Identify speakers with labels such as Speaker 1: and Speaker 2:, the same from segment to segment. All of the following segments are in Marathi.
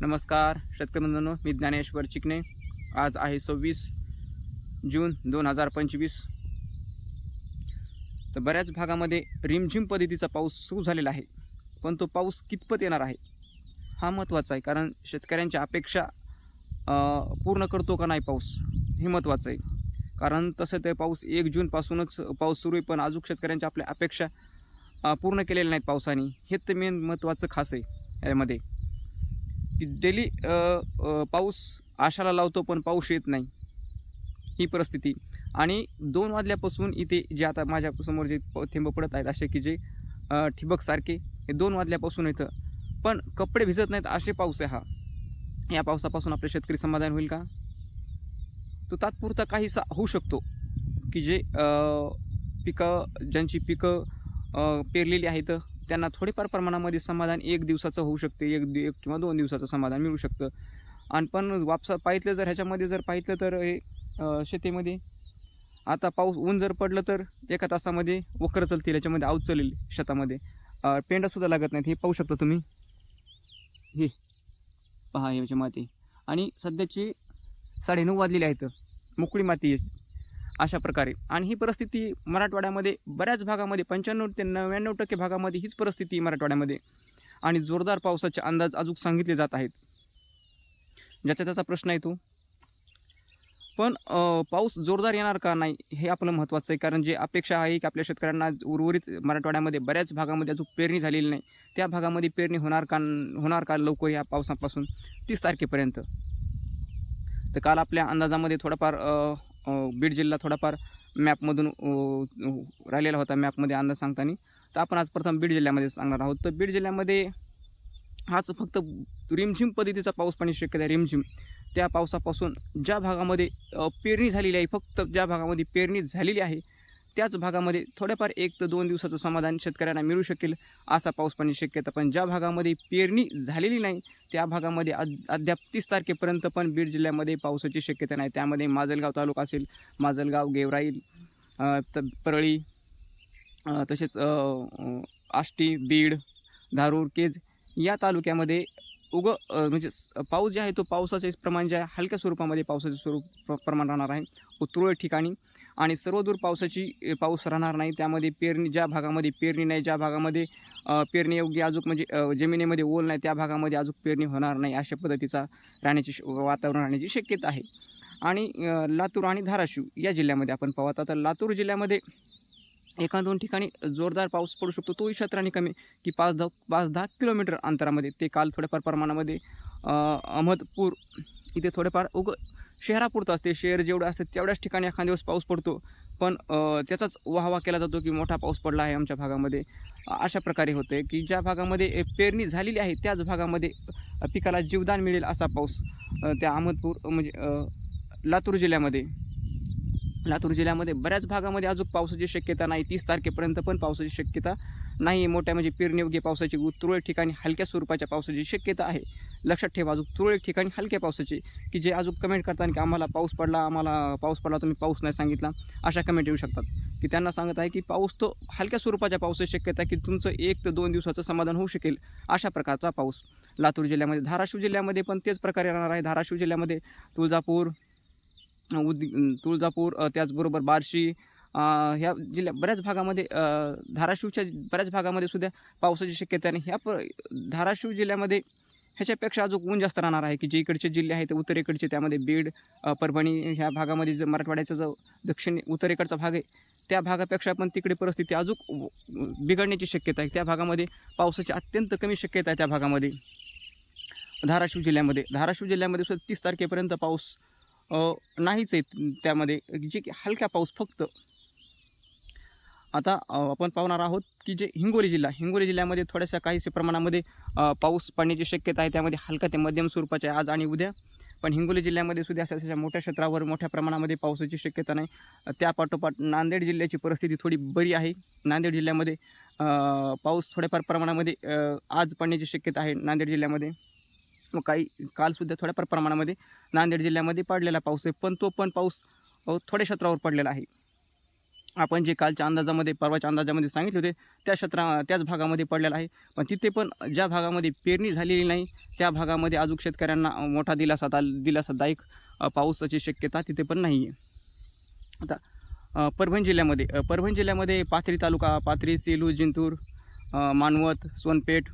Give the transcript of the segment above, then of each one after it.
Speaker 1: नमस्कार शेतकरी बंधूंनो मी ज्ञानेश्वर चिकणे आज आहे सव्वीस जून दोन हजार पंचवीस. तर बऱ्याच भागामध्ये रिमझिम पद्धतीचा पाऊस सुरू झालेला आहे पण तो पाऊस कितपत येणार आहे हा महत्त्वाचा आहे. कारण शेतकऱ्यांच्या अपेक्षा पूर्ण करतो का नाही पाऊस हे महत्त्वाचं आहे. कारण तसं ते पाऊस एक जूनपासूनच पाऊस सुरू आहे पण अजून शेतकऱ्यांच्या आपल्या अपेक्षा पूर्ण केलेल्या नाहीत पावसाने. हे तर मेन महत्त्वाचं खास आहे यामध्ये. की डेली पाऊस आशाला लावतो पण पाऊस येत नाही. ही परिस्थिती. आणि दोन वाजल्यापासून इथे जे आता माझ्यासमोर जे प- थेंब पडत आहेत असे की जे ठिबकसारखे हे दोन वाजल्यापासून इथं. पण कपडे भिजत नाहीत असे पाऊस आहे हा. या पावसापासून आपले शेतकरी समाधान होईल का? तो तात्पुरता काहीसा होऊ शकतो. की जे पिकं ज्यांची पिकं पेरलेली आहेत त्यांना थोडेफार प्रमाणामध्ये समाधान एक दिवसाचं होऊ शकते एक दि- एक किंवा दोन दिवसाचं समाधान मिळू शकतं. आणि पण वापसा पाहितलं जर ह्याच्यामध्ये जर पाहितलं तर हे शेतीमध्ये आता पाऊस ऊन जर पडलं तर एका तासामध्ये वखर चलतील याच्यामध्ये आऊत चलेल शेतामध्ये. पेंडासुद्धा लागत नाहीत हे पाहू शकता तुम्ही? हे पहा याची माती. आणि सध्याची साडेनऊ वाजलेली आहेत. मोकळी माती आहे. अशा प्रकारे. आणि ही परिस्थिती मराठवाड्यामध्ये बऱ्याच भागामध्ये पंच्याण्णव ते नव्याण्णव टक्के भागामध्ये हीच परिस्थिती मराठवाड्यामध्ये आणि जोरदार पावसाचे अंदाज अजून सांगितले जात आहेत. ज्याचा त्याचा प्रश्न येतो. पण पाऊस जोरदार येणार का नाही हे आपलं महत्त्वाचं आहे. कारण जे अपेक्षा आहे की आपल्या शेतकऱ्यांना उर्वरित मराठवाड्यामध्ये बऱ्याच भागामध्ये अजून पेरणी झालेली नाही. त्या भागामध्ये पेरणी होणार का होणार का लवकर या पावसापासून? तीस तारखेपर्यंत. तर काल आपल्या अंदाजामध्ये थोडाफार बीड जिल्हा थोडाफार मॅपमधून राहिलेला होता मॅपमध्ये अंदाज सांगताना. तर आपण आज प्रथम बीड जिल्ह्यामध्ये सांगणार आहोत. तर बीड जिल्ह्यामध्ये हाच फक्त रिमझिम पद्धतीचा पाऊस पाण्याची शक्यता आहे रिमझिम. त्या पावसापासून ज्या भागामध्ये पेरणी झालेली आहे फक्त ज्या भागामध्ये पेरणी झालेली आहे त्याच भागामध्ये थोड्याफार एक ते दोन दिवसाचं समाधान शेतकऱ्यांना मिळू शकेल असा पाऊस पाण्याची शक्यता. पण ज्या भागामध्ये पेरणी झालेली नाही त्या भागामध्ये अद अद्याप तीस तारखेपर्यंत पण बीड जिल्ह्यामध्ये पावसाची शक्यता नाही. त्यामध्ये माजलगाव तालुका असेल माजलगाव गेवराईल परळी तसेच आष्टी बीड धारूर केज या तालुक्यामध्ये उग म्हणजे पाऊस जे आहे तो पावसाचे प्रमाण जे आहे हलक्या स्वरूपामध्ये पावसाचे स्वरूप प्रमाण राहणार आहे. तुरळक ठिकाणी आणि सर्वदूर पावसाची पाऊस राहणार नाही. त्यामध्ये पेरणी ज्या भागामध्ये पेरणी नाही ज्या भागामध्ये पेरणी पेरणीयोग्य अजून म्हणजे जमिनीमध्ये ओल नाही त्या भागामध्ये अजून पेरणी होणार नाही अशा पद्धतीचा राहण्याची श- वातावरण राहण्याची शक्यता आहे. आणि लातूर आणि धाराशिव या जिल्ह्यामध्ये आपण पाहू आता तर लातूर जिल्ह्यामध्ये एका दोन ठिकाणी जोरदार पाऊस पडू शकतो. तोही क्षेत्राने कमी की पाच दहा पाच दहा किलोमीटर अंतरामध्ये. ते काल थोड्याफार प्रमाणामध्ये अहमदपूर इथे थोडेफार उग शहरापुरतं असते. शहर जेवढं असते तेवढ्याच ठिकाणी एखाद दिवस पाऊस पडतो. पण त्याचाच वाहवा केला जातो की मोठा पाऊस पडला आहे आमच्या भागामध्ये. अशा प्रकारे होते की ज्या भागामध्ये पेरणी झालेली आहे त्याच भागामध्ये पिकाला जीवदान मिळेल असा पाऊस त्या अहमदपूर म्हणजे लातूर जिल्ह्यामध्ये. लातूर जिल्ह्यामध्ये बऱ्याच भागामध्ये अजून पावसाची शक्यता नाही. तीस तारखेपर्यंत पण पावसाची शक्यता नाही मोठ्या म्हणजे पेरणी योग्य पावसाची उ- तुरळक ठिकाणी हलक्या स्वरूपाच्या पावसाची शक्यता आहे. लक्षात ठेवा. अजून तुरळक ठिकाणी हलक्या पावसाची की जे अजून कमेंट करतात की आम्हाला पाऊस पडला आम्हाला पाऊस पडला तुम्ही पाऊस नाही सांगितला अशा कमेंट येऊ शकतात. की त्यांना सांगत आहे की पाऊस तो हलक्या स्वरूपाच्या पावसाची शक्यता आहे की तुमचं एक ते दोन दिवसाचं समाधान होऊ शकेल अशा प्रकारचा पाऊस. लातूर जिल्ह्यामध्ये धाराशिव जिल्ह्यामध्ये पण तेच प्रकारे राहणार आहे. धाराशिव जिल्ह्यामध्ये तुळजापूर उद तुळजापूर त्याचबरोबर बार्शी ह्या जिल्ह्या बऱ्याच भागामध्ये धाराशिवच्या बऱ्याच भागामध्ये सुद्धा पावसाची शक्यता आणि ह्या प धाराशिव जिल्ह्यामध्ये ह्याच्यापेक्षा अजून ऊन जास्त राहणार आहे की जे इकडचे जिल्हे आहेत उत्तरेकडचे त्यामध्ये बीड परभणी ह्या भागामध्ये जे मराठवाड्याचा जो दक्षिण उत्तरेकडचा भाग आहे त्या भागापेक्षा पण तिकडे परिस्थिती अजून बिघडण्याची शक्यता आहे. त्या भागामध्ये पावसाची अत्यंत कमी शक्यता आहे त्या भागामध्ये. धाराशिव जिल्ह्यामध्ये धाराशिव जिल्ह्यामध्ये सुद्धा तीस तारखेपर्यंत पाऊस नाहीच आहे त्यामध्ये. जे की हलका पाऊस फक्त आता आपण पाहणार आहोत की जे हिंगोली जिल्हा हिंगोली जिल्ह्यामध्ये थोड्याशा काहीशा प्रमाणामध्ये पाऊस पडण्याची शक्यता आहे. त्यामध्ये हलका ते मध्यम स्वरूपाचे आहे आज आणि उद्या. पण हिंगोली जिल्ह्यामध्ये सुद्धा अशा अशा मोठ्या क्षेत्रावर मोठ्या प्रमाणामध्ये पावसाची शक्यता नाही. त्यापाठोपाठ नांदेड जिल्ह्याची परिस्थिती थोडी बरी आहे. नांदेड जिल्ह्यामध्ये पाऊस थोड्याफार प्रमाणामध्ये आज पडण्याची शक्यता आहे नांदेड जिल्ह्यामध्ये. व काही कालसुद्धा थोड्याफार प्रमाणामध्ये नांदेड जिल्ह्यामध्ये पडलेला पाऊस आहे. पण तो पण पाऊस थोड्या क्षेत्रावर पडलेला आहे. आपण जे कालच्या अंदाजामध्ये परवाच्या अंदाजामध्ये सांगितले होते त्या क्षेत्रा त्याच भागामध्ये पडलेला आहे. पण तिथे पण ज्या भागामध्ये पेरणी झालेली नाही त्या भागामध्ये अजून शेतकऱ्यांना मोठा दिलासा दिलासादायक पाऊसाची पावसाची शक्यता तिथे पण नाही आहे आता परभणी जिल्ह्यामध्ये परभणी जिल्ह्यामध्ये पाथरी तालुका पाथरी सेलू जिंतूर मानवत सोनपेठ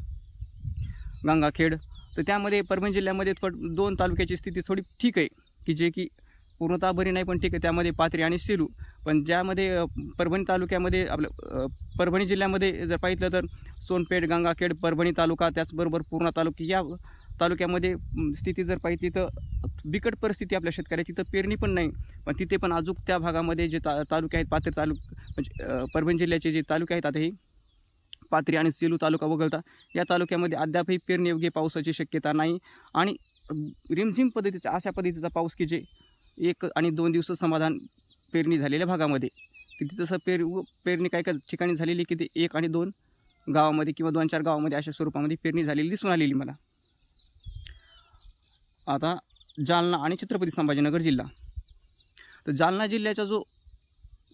Speaker 1: गंगाखेड तर त्यामध्ये परभणी जिल्ह्यामध्ये थोड दोन तालुक्याची स्थिती थोडी ठीक आहे की जे की पूर्णतः भरी नाही पण ठीक आहे. त्यामध्ये पाथरी आणि सेलू. पण ज्यामध्ये परभणी तालुक्यामध्ये आपलं परभणी जिल्ह्यामध्ये जर पाहिलं तर सोनपेठ गंगाखेड परभणी तालुका त्याचबरोबर पूर्णा तालुका या तालुक्यामध्ये स्थिती जर पाहिली तर बिकट परिस्थिती आपल्या शेतकऱ्याची. तर पेरणी पण नाही पण तिथे पण अजून त्या भागामध्ये जे ता तालुके आहेत पाथरी तालुक म्हणजे परभणी जिल्ह्याचे जे तालुके आहेत आता हे पाथरी आणि सेलू तालुका वगळता या तालुक्यामध्ये अद्यापही पेरणी योग्य पावसाची शक्यता नाही. आणि रिमझिम पद्धतीचा अशा पद्धतीचा पाऊस की जे एक आणि दोन दिवस समाधान पेरणी झालेल्या भागामध्ये. की तिथं तसं पेर पेरणी काही काही ठिकाणी झालेली की ते एक आणि दोन गावामध्ये किंवा दोन चार गावामध्ये अशा स्वरूपामध्ये पेरणी झालेली दिसून आलेली मला. आता जालना आणि छत्रपती संभाजीनगर जिल्हा. तर जालना जिल्ह्याचा जो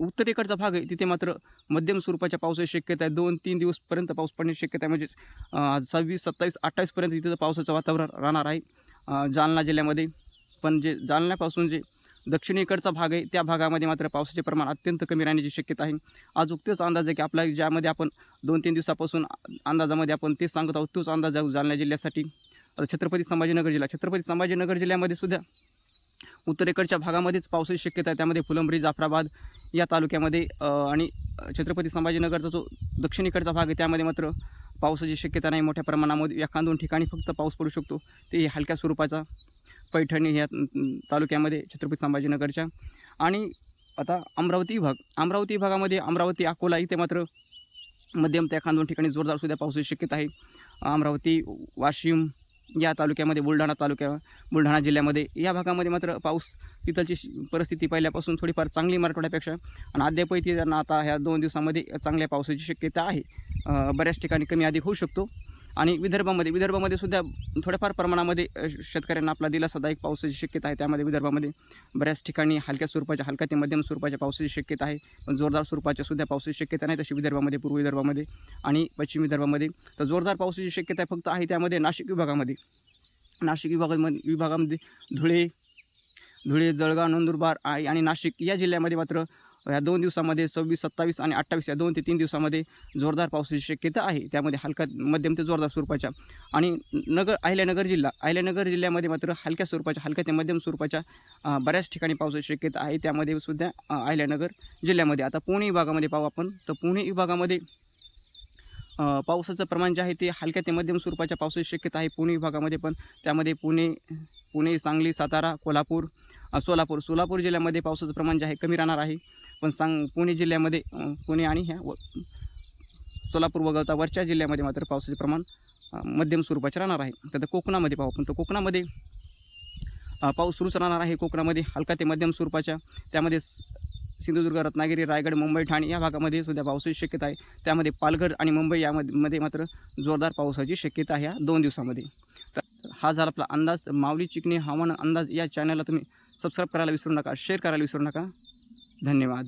Speaker 1: उत्तरेकडचा भाग आहे तिथे मात्र मध्यम स्वरूपाच्या पावसाची शक्यता आहे. दोन तीन दिवसपर्यंत पाऊस पडण्याची शक्यता आहे. म्हणजेच सव्वीस सत्तावीस अठ्ठावीसपर्यंत तिथं पावसाचं वातावरण राहणार आहे जालना जिल्ह्यामध्ये. पण जे जालन्यापासून जे दक्षिणेकडचा भाग आहे. त्या भागामध्ये मात्र पावसाचे प्रमाण अत्यंत कमी राहण्याची शक्यता आहे. आज तेच अंदाज आहे की आपला ज्यामध्ये आपण दोन तीन दिवसापासून अंदाजामध्ये आपण तेच सांगत आहोत तोच अंदाज जालना जिल्ह्यासाठी. छत्रपती संभाजीनगर जिल्हा. छत्रपती संभाजीनगर जिल्ह्यामध्ये सुद्धा उत्तरेकडच्या भागामध्येच पावसाची शक्यता आहे. त्यामध्ये फुलंब्री जाफराबाद या तालुक्यामध्ये आणि छत्रपती संभाजीनगरचा जो दक्षिणेकडचा भाग आहे त्यामध्ये मात्र पावसाची शक्यता नाही. मोठ्या प्रमाणामध्ये एखाद दोन ठिकाणी फक्त पाऊस पडू शकतो. ते हलक्या स्वरूपाचा पैठणी ह्या तालुक्यामध्ये छत्रपती संभाजीनगरच्या. आणि आता अमरावती विभाग अमरावती विभागामध्ये अमरावती अकोला इथे मात्र मध्यम ते एखाद दोन ठिकाणी जोरदार सुद्धा पावसाची शक्यता आहे. अमरावती वाशिम या तालुक्यामध्ये बुलढाणा तालुक्या बुलढाणा जिल्ह्यामध्ये या भागामध्ये मात्र पाऊस तिथलची श- परिस्थिती पहिल्यापासून थोडीफार चांगली मराठवाड्यापेक्षा. आणि अद्यापही त्यांना आता ह्या दोन दिवसामध्ये चांगल्या पावसाची शक्यता आहे. बऱ्याच ठिकाणी कमी अधिक होऊ शकतो. आणि विदर्भामध्ये विदर्भामध्ये सुद्धा थोड्याफार प्रमाणामध्ये शेतकऱ्यांना आपला दिलासादायक पावसाची शक्यता आहे. त्यामध्ये विदर्भामध्ये बऱ्याच ठिकाणी हलक्या स्वरूपाच्या हलक्या ते मध्यम स्वरूपाच्या पावसाची शक्यता आहे. पण जोरदार स्वरूपाच्या सुद्धा पावसाची शक्यता नाही तशी विदर्भामध्ये पूर्व विदर्भामध्ये आणि पश्चिम विदर्भामध्ये. तर जोरदार पावसाची शक्यता फक्त आहे त्यामध्ये नाशिक विभागामध्ये. नाशिक विभागामध्ये विभागामध्ये धुळे धुळे जळगाव नंदुरबार आणि नाशिक या जिल्ह्यामध्ये मात्र या दोन दिवसामध्ये सव्वीस सत्तावीस आणि अठ्ठावीस या दोन ते तीन दिवसामध्ये जोरदार पावसाची शक्यता आहे. त्यामध्ये हलका मध्यम ते जोरदार स्वरूपाच्या आणि नगर अहिल्यानगर जिल्हा अहिल्यानगर जिल्ह्यामध्ये मात्र हलक्या स्वरूपाच्या हलक्या ते मध्यम स्वरूपाच्या बऱ्याच ठिकाणी पावसाची शक्यता आहे. त्यामध्ये सुद्धा अहिल्यानगर जिल्ह्यामध्ये. आता पुणे विभागामध्ये पाहू आपण तर पुणे विभागामध्ये पावसाचं प्रमाण जे आहे ते हलक्या ते मध्यम स्वरूपाच्या पावसाची शक्यता आहे पुणे विभागामध्ये पण. त्यामध्ये पुणे पुणे सांगली सातारा कोल्हापूर सोलापूर. सोलापूर जिल्ह्यामध्ये पावसाचं प्रमाण जे आहे कमी राहणार आहे. पण सांग पुणे जिल्ह्यामध्ये पुणे आणि ह्या व सोलापूर वगळता वरच्या जिल्ह्यामध्ये मात्र पावसाचे प्रमाण मध्यम स्वरूपाचे राहणार आहे. तर कोकणामध्ये पाहू पण तर कोकणामध्ये पाऊस सुरूच राहणार आहे कोकणामध्ये हलका ते मध्यम स्वरूपाच्या. त्यामध्ये स- सिंधुदुर्ग रत्नागिरी रायगड मुंबई ठाणे या भागामध्ये सुद्धा पावसाची शक्यता आहे. त्यामध्ये पालघर आणि मुंबई यामध्ये मध्ये मात्र जोरदार पावसाची शक्यता आहे या दोन दिवसामध्ये. तर हा झाला आपला अंदाज. माऊली चिकणे हवामान अंदाज या चॅनलला तुम्ही सबस्क्राईब करायला विसरू नका शेअर करायला विसरू नका. धन्यवाद.